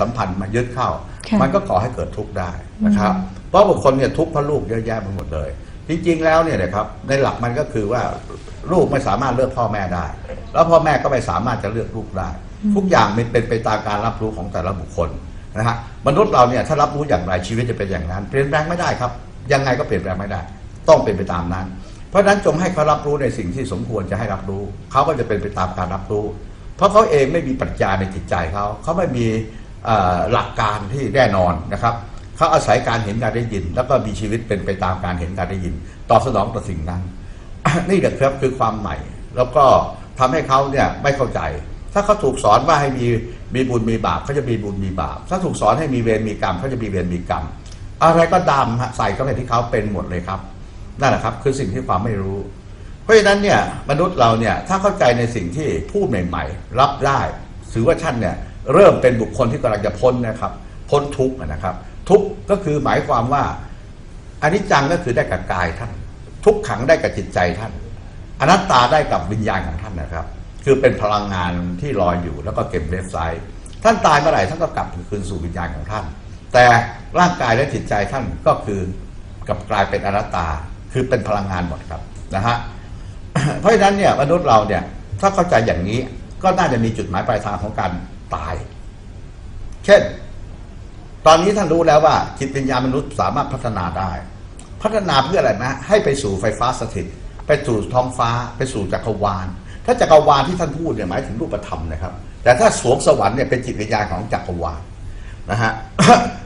สัมพันธ์มายึดเข้าค่ะมันก็ก่อให้เกิดทุกข์ได้นะครับ เพราะบางคนเนี่ยทุกข์เพราะลูกเยอะแยะไปหมดเลย จริงๆแล้วเนี่ยนะครับในหลักมันก็คือว่าลูกไม่สามารถเลือกพ่อแม่ได้ แล้วพ่อแม่ก็ไม่สามารถจะเลือกลูกได้ ทุกอย่างมันเป็นไปตามการรับรู้ของแต่ละบุคคลนะฮะมนุษย์เราเนี่ยถ้ารับรู้อย่างไรชีวิตจะเป็นอย่างนั้น เปลี่ยนแปลงไม่ได้ครับ ยังไงก็เปลี่ยนแปลงไม่ได้ ต้องเป็นไปตามนั้น เพราะฉะนั้นจงให้เขารับรู้ในสิ่งที่สมควรจะให้รับรู้ เขาก็จะเป็นไปตามการรับรู้ เพราะเขาเองไม่มีปรัชญาในจิตใจเขา เขาไม่มีเอ่อ หลักการที่แน่นอนนะครับเขาอาศัยการเห็นการได้ยิน แล้วก็มีชีวิตเป็นไปตามการเห็นการได้ยิน ตอบสนองต่อสิ่งนั้น นี่แหละครับคือความใหม่ แล้วก็ทำให้เขาเนี่ยไม่เข้าใจ ถ้าเขาถูกสอนว่าให้มีมีบุญมีบาปเขาจะมีบุญมีบาป ถ้าถูกสอนให้มีเวรมีกรรมเขาจะมีเวรมีกรรม อะไรก็ดำฮะใส่เข้าไปที่เขาเป็นหมดเลยครับนั่นแหละครับคือสิ่งที่ความไม่รู้ เพราะฉะนั้นเนี่ยมนุษย์เราเนี่ยถ้าเข้าใจในสิ่งที่พูดใหม่ ๆ รับได้ถือว่าท่านเนี่ย เริ่มเป็นบุคคลที่กำลังจะพ้นนะครับ พ้นทุกข์นะครับ ทุกข์ก็คือหมายความว่าอนิจจังก็คือได้กับกายท่าน ทุกขังได้กับจิตใจท่าน อนัตตาได้กับวิญญาณของท่านนะครับ คือเป็นพลังงานที่ลอยอยู่แล้วก็เก็บเว็บไซต์ท่านตายเมื่อไหร่ท่านก็กลับคืนสู่วิญญาณของท่าน แต่ร่างกายและจิตใจท่านก็คือกลับกลายเป็นอนัตตาคือเป็นพลังงานหมดครับนะฮะเพราะฉะนั้นเนี่ยมนุษย์เราเนี่ยถ้าเข้าใจอย่างนี้ก็น่าจะมีจุดหมายปลายทางของการ ตาย เช่น ตอนนี้ท่านรู้แล้วว่า จิตวิญญาณมนุษย์สามารถพัฒนาได้ พัฒนาเพื่ออะไรนะ ให้ไปสู่ไฟฟ้าสถิต ไปสู่ท้องฟ้า ไปสู่จักรวาล ถ้าจักรวาลที่ท่านพูดเนี่ยหมายถึงรูปธรรมนะครับ แต่ถ้าสวงสวรรค์เนี่ยเป็นจิตวิญญาณของจักรวาลนะฮะ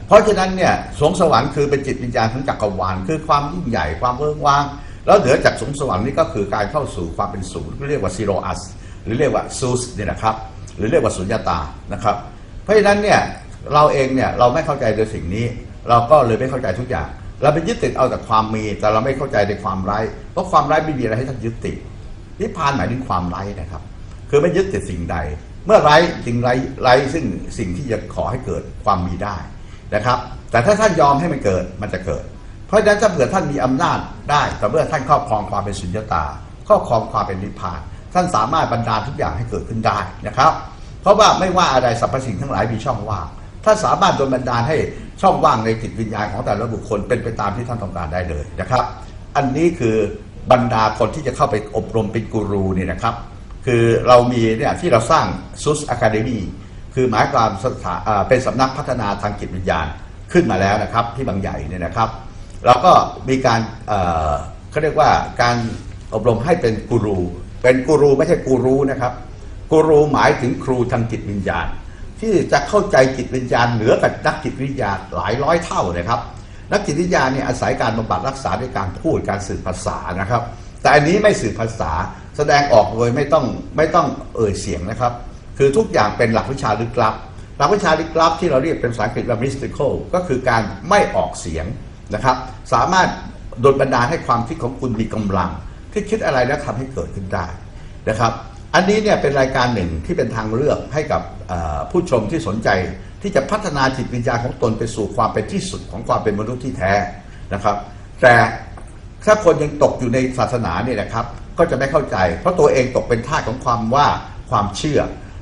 เพราะฉะนั้นเนี่ยสวงสวรรค์คือเป็นจิตวิญญาณของจักรวาล คือความยิ่งใหญ่ความเวิ้งว้าง แล้วเหนือจากสวงสวรรค์นี่ก็คือการเข้าสู่ความเป็นศูนย์เรียกว่าซีโรอัสหรือเรียกว่าซูสเนี่ยนะครับ หรือเรียกว่าสุญญตานะครับ เพราะฉะนั้นเนี่ยเราเองเนี่ยเราไม่เข้าใจในสิ่งนี้ เราก็เลยไม่เข้าใจทุกอย่าง เราไปยึดติดเอาแต่ความมี แต่เราไม่เข้าใจในความไร้เพราะความไร้ไม่มีอะไรให้ท่านยึดติดนิพพานหมายถึงความไร้นะครับ คือไม่ยึดติดสิ่งใด เมื่อไร้จึงไร้ไร้ซึ่งสิ่งที่จะขอให้เกิดความมีได้นะครับ แต่ถ้าท่านยอมให้มันเกิดมันจะเกิด เพราะฉะนั้นถ้าเผื่อท่านมีอำนาจได้แต่เมื่อท่านครอบครองความเป็นสุญญตาครอบครองความเป็นนิพพาน ท่านสามารถบรรดาลทุกอย่างให้เกิดขึ้นได้นะครับ เพราะว่าไม่ว่าอะไรสรรพสิ่งทั้งหลายมีช่องว่างถ้านสามารถโดนบันดาลให้ช่องว่างในจิตวิญญาณของแต่ละบุคคลเป็นไปตามที่ท่านต้องการได้เลยนะครับ อันนี้คือบรรดาคนที่จะเข้าไปอบรมเป็นกูรูเนี่ยนะครับ คือเรามีเนี่ยที่เราสร้างซุสอะคาเดมีคือหมายความสถาเป็นสำนักพัฒนาทางจิตวิญญาณขึ้นมาแล้วนะครับที่บางใหญ่เนี่ยนะครับเราก็มีการเขาเรียกว่าการอบรมให้เป็นกูรู เป็นกูรูไม่ใช่กูรู้นะครับกูรูหมายถึงครูทางจิตวิญญาณ ที่จะเข้าใจจิตวิญญาณเหนือกับนักจิตวิทยาหลายร้อยเท่าเลยครับนักจิตวิทยาเนี่ยอาศัยการบำบัดรักษาด้วยการพูดการสื่อภาษานะครับ แต่อันนี้ไม่สื่อภาษาแสดงออกโดยไม่ต้องไม่ต้องเอ่ยเสียงนะครับ คือทุกอย่างเป็นหลักวิชาลึกลับหลักวิชาลึกลับที่เราเรียกเป็นภาษาอังกฤษว่า mystical ก็คือการไม่ออกเสียงนะครับ สามารถโดนบันดาลให้ความคิดของคุณมีกำลัง คิดคิดอะไรแล้วทำให้เกิดขึ้นได้นะครับ อันนี้เนี่ยเป็นรายการหนึ่งที่เป็นทางเลือกให้กับผู้ชมที่สนใจที่จะพัฒนาจิตวิญญาณของตนไปสู่ความเป็นที่สุดของความเป็นมนุษย์ที่แท้นะครับ แต่ถ้าคนยังตกอยู่ในศาสนาเนี่ยนะครับก็จะไม่เข้าใจ เพราะตัวเองตกเป็นทาสของความว่าความเชื่อ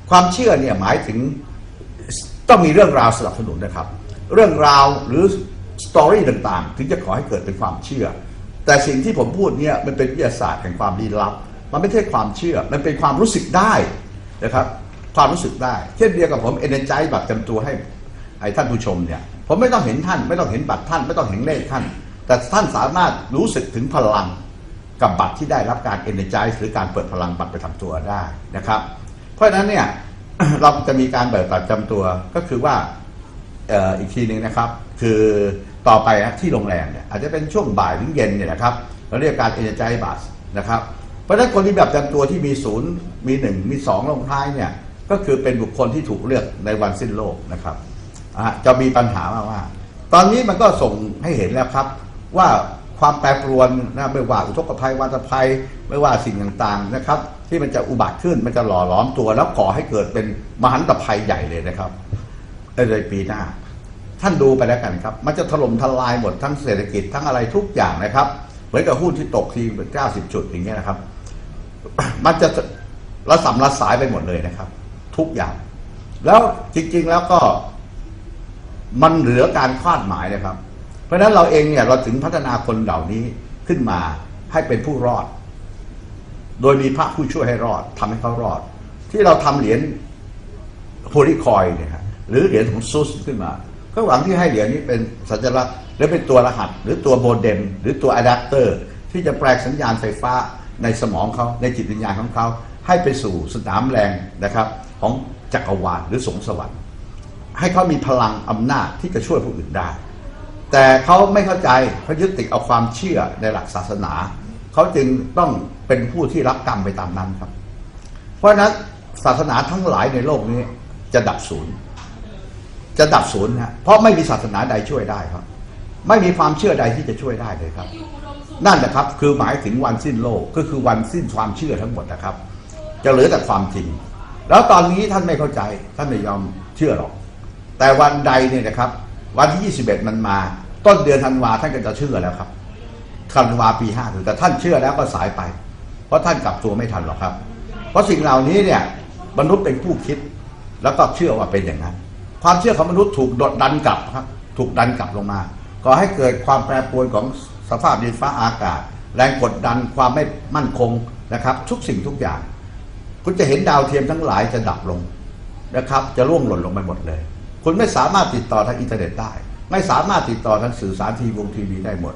ความเชื่อเนี่ยหมายถึงต้องมีเรื่องราวสนับสนุนนะครับ เรื่องราวหรือสตอรี่ต่างๆ ถึงจะขอให้เกิดเป็นความเชื่อ แต่สิ่งที่ผมพูดเนี่ยมันเป็นวิทยาศาสตร์แห่งความลี้ลับ มันไม่ใช่ความเชื่อ มันเป็นความรู้สึกได้นะครับ ความรู้สึกได้ เช่นเดียวกับผมเอเนจายบัตรจำตัวให้ให้ท่านผู้ชมเนี่ย ผมไม่ต้องเห็นท่าน ไม่ต้องเห็นบัตรท่าน ไม่ต้องเห็นเลขท่าน แต่ท่านสามารถรู้สึกถึงพลังกับบัตรที่ได้รับการ energize หรือการเปิดพลังบัตรไประจำตัวได้นะครับ เพราะฉะนั้นเนี่ยเราจะมีการเปิดบัตรจำตัวก็คือว่าอออีกทีหนึ่งนะครับ คือ ต่อไปนะที่โรงแรมเนี่ยอาจจะเป็นช่วงบ่ายหรือเย็นเนี่ยนะครับเราเรียกการ energize บัตรนะครับเพราะฉะนั้นคนที่แบบจำตัวที่มีศูนย์มีหนึ่งมีสองลงท้ายเนี่ยก็คือเป็นบุคคลที่ถูกเลือกในวันสิ้นโลกนะครับะจะมีปัญหามาว่าตอนนี้มันก็ส่งให้เห็นแล้วครับ ว่าความแปรปรวนนะไม่ว่าอุทกภัยวัฏภัยไม่ว่าสิ่งต่างๆนะครับ ที่มันจะอุบัติขึ้นมันจะหล่อหลอมตัว แล้วก่อให้เกิดเป็นมหันตภัยใหญ่เลยนะครับในปีหน้า ท่านดูไปแล้วกันครับ มันจะถล่มทลายหมดทั้งเศรษฐกิจทั้งอะไรทุกอย่างนะครับ เหมือนกับหุ้นที่ตกทีเป็นเก้าสิบจุดอย่างเงี้ยนะครับ มันจะระสำระสายไปหมดเลยนะครับ ทุกอย่าง แล้วจริง ๆ แล้วก็ มันเหลือการคาดหมายนะครับ เพราะฉะนั้นเราเองเนี่ยเราถึงพัฒนาคนเหล่านี้ขึ้นมาให้เป็นผู้รอด โดยมีพระผู้ช่วยให้รอดทำให้เขารอด ที่เราทำเหรียญโพลิคอยเนี่ยหรือเหรียญของซุสขึ้นมา ก็หวังที่ให้เหรียญนี้เป็นสัญลักษณ์หรือเป็นตัวรหัส หรือตัวโมเด็มหรือตัวอะแดปเตอร์ ที่จะแปลงสัญญาณไฟฟ้าในสมองเขาในจิตวิญญาณของเขา ให้ไปสู่สนามแรงนะครับ ของจักรวาลหรือสงสวรรค์ ให้เขามีพลังอำนาจที่จะช่วยผู้อื่นได้ แต่เขาไม่เข้าใจเขายึดติดเอาความเชื่อในหลักศาสนาเขาจึงต้องเป็นผู้ที่รับกรรมไปตามนั้นครับ เพราะนั้นศาสนาทั้งหลายในโลกนี้จะดับศูนย์ จะดับศูนย์ฮะเพราะไม่มีศาสนาใดช่วยได้ครับ ไม่มีความเชื่อใดที่จะช่วยได้เลยครับ นั่นแหละครับ คือหมายถึงวันสิ้นโลกก็คือวันสิ้นความเชื่อทั้งหมดนะครับ จะเหลือแต่ความจริง แล้วตอนนี้ท่านไม่เข้าใจท่านไม่ยอมเชื่อหรอก แต่วันใดเนี่ยนะครับ วันที่ 21 มันมา ต้นเดือนธันวาท่านก็จะเชื่อแล้วครับธันวาปีห้าถึงแต่ท่านเชื่อแล้วก็สายไป เพราะท่านกลับตัวไม่ทันหรอกครับ เพราะสิ่งเหล่านี้เนี่ยมนุษย์เป็นผู้คิดแล้วก็เชื่อว่าเป็นอย่างนั้น ความเชื่อของมนุษย์ถูกดดดันกลับครับถูกดันกลับลงมาก่อให้เกิดความแปรปรวนของสภาพดินฟ้าอากาศ แรงกดดันความไม่มั่นคงนะครับ ทุกสิ่งทุกอย่าง คุณจะเห็นดาวเทียมทั้งหลายจะดับลงนะครับ จะร่วงหล่นลงไปหมดเลย คุณไม่สามารถติดต่อทางอินเทอร์เน็ตได้ ไม่สามารถติดต่อทางสื่อสารทีวงทีวีได้หมด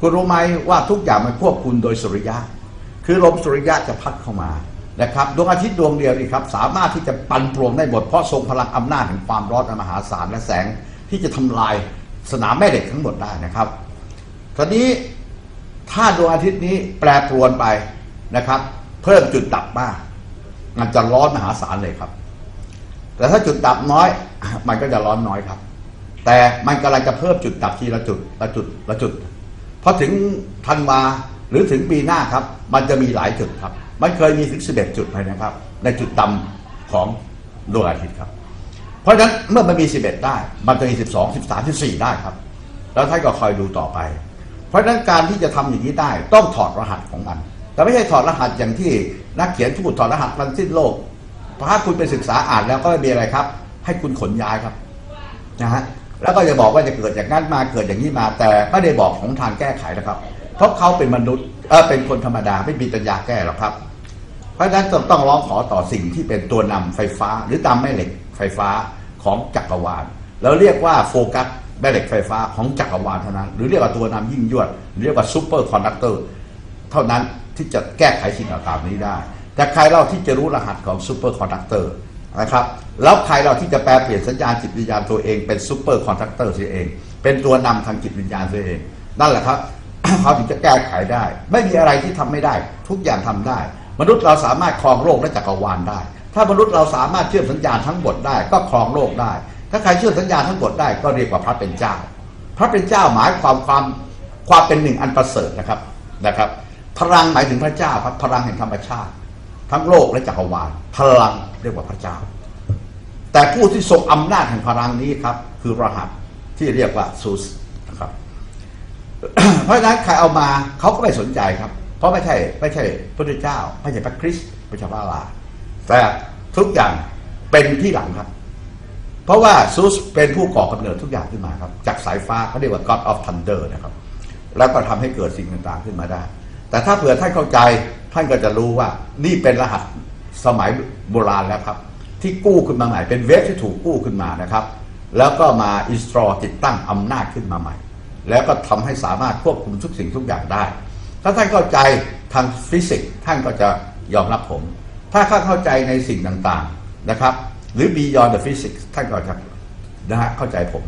คุณรู้ไหมว่าทุกอย่างมันควบคุมโดยสุริยะ คือลมสุริยะจะพัดเข้ามา นะครับดวงอาทิตย์ดวงเดียวนี่ครับสามารถที่จะปั่นป่วนได้หมดเพราะทรงพลังอำนาจแห่งความร้อนอันมหาศาลและแสงที่จะทำลายสนามแม่เหล็กทั้งหมดได้นะครับ ตอนนี้ถ้าดวงอาทิตย์นี้แปรปรวนไปนะครับ เพิ่มจุดดับมากมันจะร้อนมหาศาลเลยครับ แต่ถ้าจุดดับน้อย มันก็จะร้อนน้อยครับ แต่มันกำลังจะเพิ่มจุดดับทีละจุดละจุดละจุดพอถึงธันวาหรือถึงปีหน้าครับ มันจะมีหลายจุดครับ มันเคยมีถึง 11 จุดเลยนะครับในจุดดำของดวงอาทิตย์ครับ เพราะฉะนั้นเมื่อมันมี 11 ได้ มันจะมี 12 13 14 ได้ครับ แล้วท่านก็คอยดูต่อไป เพราะฉะนั้นการที่จะทำอย่างนี้ได้ต้องถอดรหัสของมัน แต่ไม่ใช่ถอดรหัสอย่างที่นักเขียนพูดถอดรหัสมันสิ้นโลกถ้าคุณไปศึกษาอ่านแล้วก็ไม่มีอะไรครับ ให้คุณขนย้ายครับนะฮะแล้วก็จะบอกว่าจะเกิดอย่างนั้นมาเกิดอย่างนี้มาแต่ไม่ได้บอกของทางแก้ไขนะครับ เพราะเขาเป็นมนุษย์ เออเป็นคนธรรมดาไม่มีปัญญาแก้หรอกครับ เพราะฉะนั้นต้องต้องร้องขอต่อสิ่งที่เป็นตัวนำไฟฟ้า หรือตามแม่เหล็กไฟฟ้าของจักรวาลแล้วเรียกว่าโฟกัสแม่เหล็กไฟฟ้าของจักรวาลเท่านั้น หรือเรียกว่าตัวนำยิ่งยวดเรียกว่าซูเปอร์คอนดักเตอร์เท่านั้นที่จะแก้ไขสิ่งต่างๆนี้ได้ แต่ใครเล่าที่จะรู้รหัสของซูเปอร์คอนดักเตอร์นะครับแล้วใครเราที่จะแปลเปลี่ยนสัญญาณจิตวิญญาณตัวเองเป็นซูเปอร์คอนดักเตอร์เสียเอง เป็นตัวนำทางจิตวิญญาณตัวเอง นั่นแหละครับ เขาถึงจะแก้ไขได้ ไม่มีอะไรที่ทำไม่ได้ ทุกอย่างทำได้ มนุษย์เราสามารถครองโลกและจักรวาลได้ ถ้ามนุษย์เราสามารถเชื่อมสัญญาณทั้งหมดได้ ก็ครองโลกได้ ถ้าใครเชื่อมสัญญาณทั้งหมดได้ก็เรียกว่าพระเป็นเจ้า พระเป็นเจ้าหมายความความความเป็นหนึ่งอันประเสริฐนะครับนะครับ พลังหมายถึงพระเจ้าครับพลังแห่งธรรมชาติ ทั้งโลกและจักรวาล พลังเรียกว่าพระเจ้า แต่ผู้ที่ทรงอำนาจแห่งพลังนี้ครับ คือรหัสที่เรียกว่าซูสนะครับ เพราะฉะนั้นใครเอามาเขาก็ไม่สนใจครับ เพราะไม่ใช่ไม่ใช่พระเจ้า ไม่ใช่พระคริสต์ไม่ใช่พระลาแต่ทุกอย่างเป็นที่หลังครับ เพราะว่าซูสเป็นผู้ก่อกำเนิดทุกอย่างขึ้นมาครับ จากสายฟ้าเขาเรียกว่า God of Thunder นะครับ แล้วก็ทำให้เกิดสิ่งต่างๆขึ้นมาได้ แต่ถ้าเผื่อท่านเข้าใจท่านก็จะรู้ว่านี่เป็นรหัสสมัยโบราณแล้วครับ ที่กู้ขึ้นมาใหม่เป็นเวฟที่ถูกกู้ขึ้นมานะครับ แล้วก็มาอินสตรอติดตั้งอำนาจขึ้นมาใหม่ แล้วก็ทำให้สามารถควบคุมทุกสิ่งทุกอย่างได้ ถ้าท่านเข้าใจทางฟิสิกส์ท่านก็จะยอมรับผม ถ้าท่านเข้าใจในสิ่งต่างๆนะครับ หรือ beyond the physics ท่านก็จะนะฮะเข้าใจผม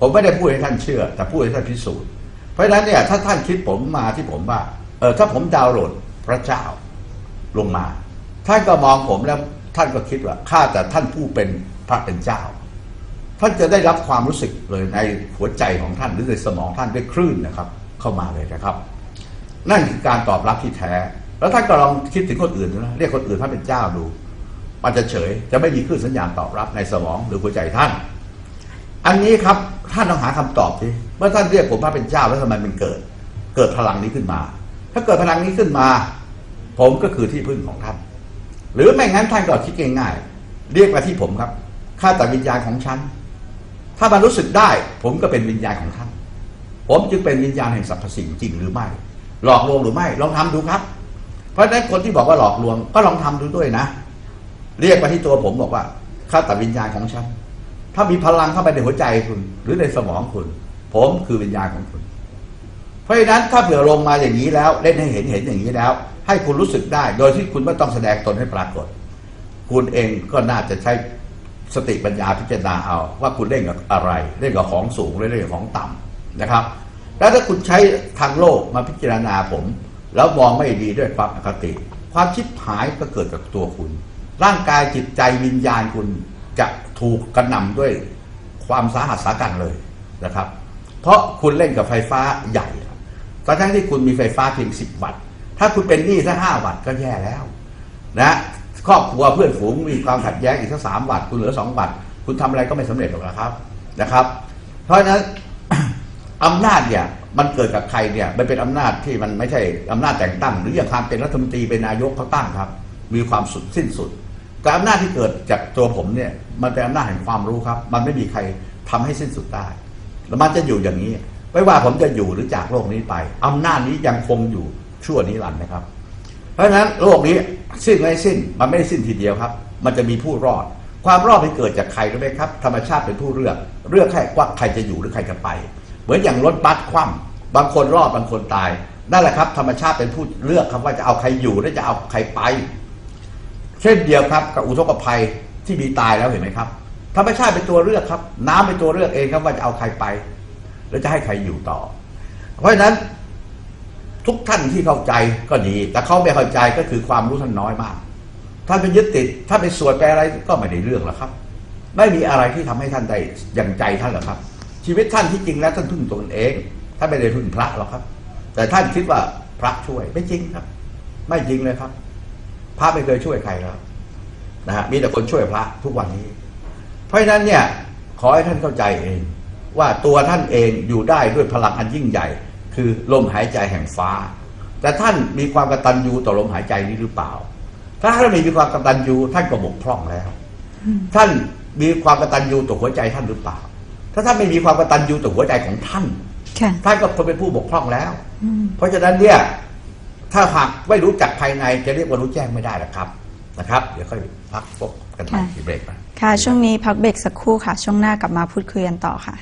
ผมไม่ได้พูดให้ท่านเชื่อ แต่พูดให้ท่านพิสูจน์ เพราะฉะนั้นเนี่ยถ้าท่านคิดผมมาที่ผมว่าเออถ้าผมดาวน์โหลดพระเจ้าลงมา ท่านก็มองผมแล้วท่านก็คิดว่าข้าแต่ท่านผู้เป็นพระเป็นเจ้า ท่านจะได้รับความรู้สึกเลยในหัวใจของท่านหรือในสมองท่านด้วยคลื่นนะครับ เข้ามาเลยนะครับ นั่นคือการตอบรับที่แท้ แล้วท่านก็ลองคิดถึงคนอื่นนะเรียกคนอื่นท่านเป็นเจ้าดูมันจะเฉยจะไม่มีคลื่นสัญญาณตอบรับในสมองหรือหัวใจท่าน อันนี้ครับท่านต้องหาคำตอบสิเมื่อท่านเรียกผมว่าเป็นเจ้าแล้วทำไมมันเกิด เกิดพลังนี้ขึ้นมา ถ้าเกิดพลังนี้ขึ้นมา ผมก็คือที่พึ่งของท่าน หรือไม่งั้นท่านก็คิดง่ายๆเรียกมาที่ผมครับข้าแต่วิญญาณของฉัน ถ้ามันรู้สึกได้ ผมก็เป็นวิญญาณของท่าน ผมจึงเป็นวิญญาณแห่งสรรพสิ่งจริงหรือไม่ หลอกลวงหรือไม่ ลองทำดูครับ เพราะฉะนั้นคนที่บอกว่าหลอกลวงก็ลองทำดูด้วยนะ เรียกมาที่ตัวผมบอกว่าข้าแต่วิญญาณของฉัน ถ้ามีพลังเข้าไปในหัวใจคุณ หรือในสมองคุณ ผมคือวิญญาณของคุณ เพราะฉะนั้นถ้าเผื่อลงมาอย่างนี้แล้วเล่นให้เห็นเห็นอย่างนี้แล้ว ให้คุณรู้สึกได้ โดยที่คุณไม่ต้องแสดงตนให้ปรากฏ คุณเองก็น่าจะใช้ สติปัญญาพิจารณาเอาว่าคุณเล่นกับอะไร เล่นกับของสูงหรือเล่นกับของต่ำนะครับ แล้วถ้าคุณใช้ทางโลกมาพิจารณาผม แล้วมองไม่ดีด้วยความอคติ ความชิบหายก็เกิดกับตัวคุณ ร่างกายจิตใจวิญญาณคุณจะถูกกระหน่ำด้วยความสาหัสสากันเลยนะครับ เพราะคุณเล่นกับไฟฟ้าใหญ่ครับตอนทั้งที่คุณมีไฟฟ้าเพียง 10 วัตต์ ถ้าคุณเป็นหนี้แค่5วัตต์ก็แย่แล้วนะ ครอบครัวเพื่อนฝูงมีความขัดแย้งอีกสักสามวัตต์คุณเหลือสองวัตต์คุณทำอะไรก็ไม่สำเร็จหรอกนะครับนะครับ เพราะฉะนั้นอำนาจเนี่ยมันเกิดกับใครเนี่ยมันเป็นอำนาจที่มันไม่ใช่อำนาจแต่งตั้ง หรืออย่างความเป็นรัฐมนตรีเป็นนายกเขาตั้งครับ มีความสุดสิ้นสุดแต่อำนาจที่เกิดจากตัวผมเนี่ยมันเป็นอำนาจแห่งความรู้ครับ มันไม่มีใครทำให้สิ้นสุดได้แล้วมันจะอยู่อย่างนี้ ไม่ว่าผมจะอยู่หรือจากโลกนี้ไปอำนาจนี้ยังคงอยู่ชั่วนิรันดร์นะครับ เพราะฉะนั้นโลกนี้สิ้นไม่สิ้นมันไม่ได้สิ้นทีเดียวครับ มันจะมีผู้รอด ความรอดมันเกิดจากใครรู้ไหมครับ ธรรมชาติเป็นผู้เลือกเลือกแค่ว่าใครจะอยู่หรือใครจะไป เหมือนอย่างรถบัสคว่ำบางคนรอดบางคนตายนั่นแหละครับ ธรรมชาติเป็นผู้เลือกครับว่าจะเอาใครอยู่หรือจะเอาใครไป เช่นเดียวครับกับอุทกภัยที่มีตายแล้วเห็นไหมครับ ธรรมชาติเป็นตัวเลือกครับ น้ำเป็นตัวเลือกเองครับว่าจะเอาใครไป แล้วจะให้ใครอยู่ต่อ เพราะฉะนั้น ทุกท่านที่เข้าใจก็ดี แต่เขาไม่เข้าใจก็คือความรู้ท่านน้อยมาก ท่านไปยึดติดถ้านไปสวดไปอะไรก็ไม่ได้เรื่องหรอกครับ ไม่มีอะไรที่ทำให้ท่านได้อย่างใจท่านหรอกครับ ชีวิตท่านที่จริงแล้วท่านพึ่งตนเองท่านไม่ได้พึ่งพระหรอกครับ แต่ท่านคิดว่าพระช่วยไม่จริงครับ ไม่จริงเลยครับ พระไม่เคยช่วยใครครับนะฮะมีแต่คนช่วยพระทุกวันนี้ เพราะฉะนั้นเนี่ยขอให้ท่านเข้าใจเอง ว่าตัวท่านเองอยู่ได้ด้วยพลังอันยิ่งใหญ่ คือลมหายใจแห่งฟ้า แต่ท่านมีความกตัญญูต่อลมหายใจนี้หรือเปล่า ถ้าท่านไม่มีความกตัญญูท่านก็บกพร่องแล้ว ท่านมีความกตัญญูต่อหัวใจท่านหรือเปล่า ถ้าท่านไม่มีความกตัญญูต่อหัวใจของท่านค่ะท่านก็คนเป็นผู้บกพร่องแล้วอืมเพราะฉะนั้นเนี่ยถ้าหากไม่รู้จักภายในจะเรียกว่ารู้แจ้งไม่ได้หรอกครับนะครับ เดี๋ยวค่อยพักพบกันใหม่ที่เบรกนะค่ะช่วงนี้พักเบรกสักครู่ค่ะ ช่วงหน้ากลับมาพูดคุยกันต่อค่ะ